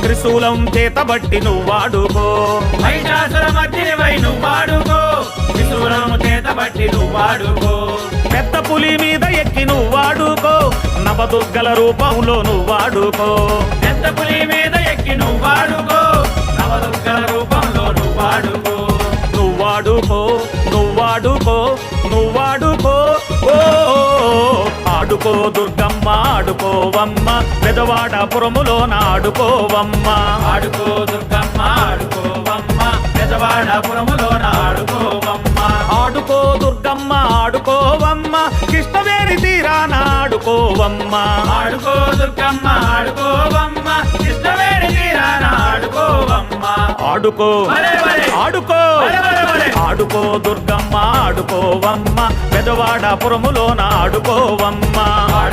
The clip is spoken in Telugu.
త్రిశూలం చేతబట్టి మహిషాసుర మధ్యనివై నువ్వు వాడుకో. చేత బట్టి నువ్వు వాడుకో. పెద్ద పులి మీద ఎక్కి నువ్వాడుకో నవదుర్గల రూపంలో నువ్వాడుకో పెద్ద పులి మీద ఎక్కి నువ్వు వాడుకో. నవదుర్గల రూపంలో నువ్వు వాడుకో. నువ్వాడుకో నువ్వాడుకో నువ్వాడుకో ఓ ఆడుకో దుర్గమ్మ ఆడుకోవమ్మ. పెదవాడపురములో నాడుకోవమ్మ. ఆడుకో దుర్గమ్మ ఆడుకోవమ్మ. పెదవాడపురములో ఆడుకోవమ్మ ఆడుకో దుర్గమ్మ ఆడుకోవమ్మ. కృష్ణవేణి తీరాన ఆడుకోవమ్మ. ఆడుకో దుర్గమ్మ ఆడుకోవమ్మ. కృష్ణవేణి తీరాన ఆడుకోవమ్మ. ఆడుకో. ఆడుకో. ఆడుకో దుర్గమ్మ ఆడుకోవమ్మ. పెదవాడపురములో ఆడుకోవమ్మ.